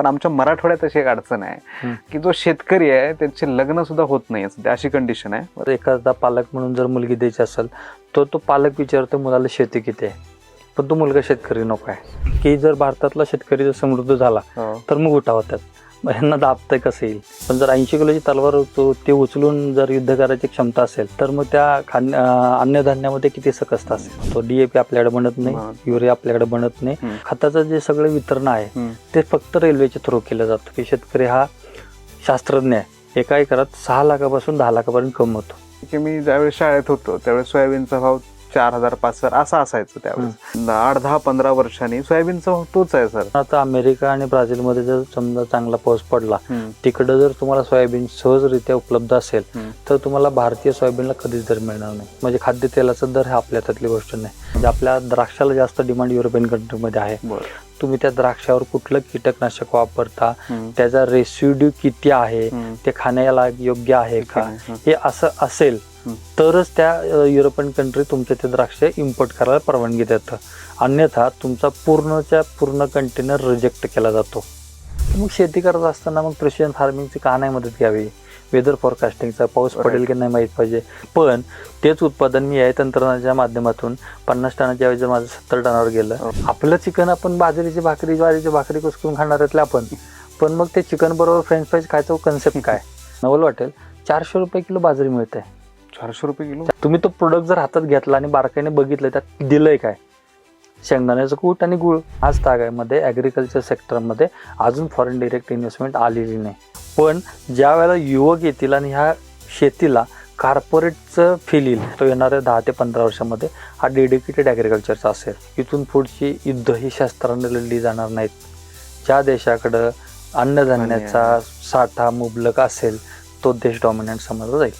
पण आमच्या मराठवाड्यात अशी एक अडचण आहे. की जो शेतकरी आहे त्याचे लग्न सुद्धा होत नाही. सध्या अशी कंडिशन आहे. एखादा पालक म्हणून जर मुलगी द्यायची असेल तर तो पालक विचारतो मुलाला शेती किती आहे? पण तो मुलगा शेतकरी नको आहे. की जर भारतातला शेतकरी जर समृद्ध झाला तर मग उठाव होतात मग ह्यांना दाबतंय कसं येईल पण जर ऐंशी किलोची तलवार तो ते उचलून जर युद्ध करायची क्षमता असेल तर मग त्या खान अन्नधान्यामध्ये किती सकस्त असेल तो डीएपी आपल्याकडे बनत. नाही युरिया आपल्याकडे बनत नाही. खताचं जे सगळं वितरण आहे. ते फक्त रेल्वेच्या थ्रू केलं जातं की शेतकरी हा शास्त्रज्ञ आहे एका एकरात सहा लाखापासून दहा लाखापर्यंत कमवतो की मी ज्यावेळेस शाळेत होतो त्यावेळेस सोयाबीनचा भाव चार हजार पाच हजार असा असायचं त्यावेळेस. आठ दहा पंधरा वर्षांनी सोयाबीनचा तोच आहे सर. आता अमेरिका आणि ब्राझीलमध्ये जर समजा चांगला पाऊस पडला तिकडं जर तुम्हाला सोयाबीन सहजरित्या उपलब्ध असेल तर तुम्हाला भारतीय सोयाबीनला कधीच दर मिळणार नाही. म्हणजे खाद्यतेलाचा दर हा आपल्या त्यातली गोष्ट नाही. म्हणजे आपल्या द्राक्षाला जास्त डिमांड युरोपियन कंट्रीमध्ये आहे. तुम्ही त्या द्राक्षावर कुठलं कीटकनाशक वापरता. त्याचा रेसिड्यू किती आहे. ते खाण्याला योग्य आहे का. हे असं असेल. तरच त्या युरोपियन कंट्री तुमचे ते द्राक्ष इम्पोर्ट करायला परवानगी देतं अन्यथा तुमचा पूर्णच्या पूर्ण कंटेनर रिजेक्ट केला जातो मग शेती करत असताना मग प्रिशियन फार्मिंगची का नाही मदत घ्यावी? वेदर फॉरकास्टिंगचा पाऊस. पडेल की नाही माहीत पाहिजे. पण तेच उत्पादन मी या तंत्रज्ञानाच्या माध्यमातून. पन्नास टनाच्या ऐवजी माझं सत्तर टनावर गेलं. हो. आपलं चिकन आपण बाजरीची भाकरी ज्वारीची भाकरी कुसकरून खाणार आहेत आपण. पण मग ते चिकन बरोबर फ्रेंच फ्राईज खायचं कन्सेप्ट काय? नवल वाटेल. चारशे रुपये किलो बाजरी मिळते चारशे रुपये किलो? तुम्ही तो प्रोडक्ट जर हातात घेतला आणि बारकाईने बघितलं त्यात दिलंय काय? शेंगदाण्याचं कूट आणि गुळ. आज तागामध्ये ॲग्रिकल्चर सेक्टरमध्ये अजून फॉरेन डिरेक्ट इन्व्हेस्टमेंट आलेली नाही. पण ज्या वेळेला युवक येतील आणि ह्या शेतीला कार्पोरेटचं फील येईल तो येणाऱ्या दहा ते पंधरा वर्षामध्ये हा डेडिकेटेड ॲग्रिकल्चरचा असेल. इथून पुढची युद्ध ही शस्त्राने लढली जाणार नाहीत. ज्या देशाकडं अन्नधान्याचा साठा मुबलक असेल तो देश डॉमिनंट समजला जाईल.